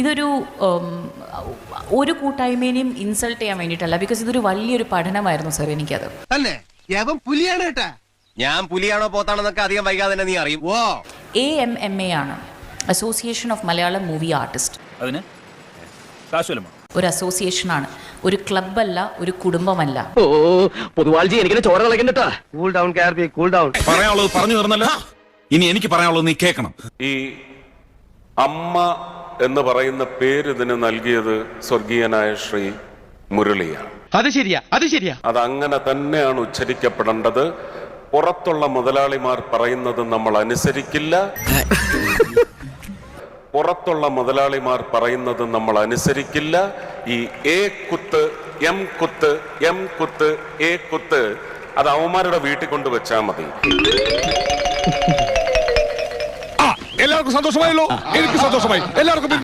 ഇതൊരു ഒരു കൂട്ടായ്മേനെയും ഇൻസൾട്ട് ചെയ്യാൻ വേണ്ടിയിട്ടല്ല ബിക്കോസ് ഇതൊരു വലിയൊരു പഠനമായിരുന്നു സർ എനിക്കത്. പുലിയാണ് കേട്ടാ ഞാൻ പുലിയാണോ പോത്താണെന്നൊക്കെ അധികം വൈകാതെ തന്നെ നീ അറിയും. ഓ എ എം എം എ ആണ്. Association of Malayalam movie artist അതിന്? ഒരു ഒരു അസോസിയേഷനാണ് ഒരു ക്ലബ്ബല്ല ഒരു കുടുംബമല്ല. ഓ പൊതുവാൾജി എനിക്കിനെ ചോര കളക്കണ്ടട്ടാ കൂൾ ഡൗൺ കെ കൂൾ ഡൗൺ പറയാനുള്ളത് പറഞ്ഞു തീർന്നല്ലോ ഇനി എനിക്ക് പറയാനുള്ളത് നീ കേൾക്കണം. ഈ അമ്മ എന്ന് പറയുന്ന പേര് ഇതിന് നൽകിയത് സ്വർഗീയനായ ശ്രീ മുരളിയാണ്. അത് ശരിയാ അത് ശരിയാ. അത് അങ്ങനെ തന്നെയാണ് ഉച്ചരിക്കപ്പെടേണ്ടത്. പുറത്തുള്ള മുതലാളിമാർ പറയുന്നത് നമ്മൾ അനുസരിക്കില്ല. പുറത്തുള്ള മുതലാളിമാർ പറയുന്നത് നമ്മൾ അനുസരിക്കില്ല. ഈ എ കുത്ത് എം കുത്ത് എം കുത്ത് എ കുത്ത് അത് അവന്മാരുടെ വീട്ടിൽ കൊണ്ടുവച്ചാൽ മതി. എല്ലാവർക്കും സന്തോഷമായല്ലോ എനിക്ക് സന്തോഷമായി. എല്ലാവർക്കും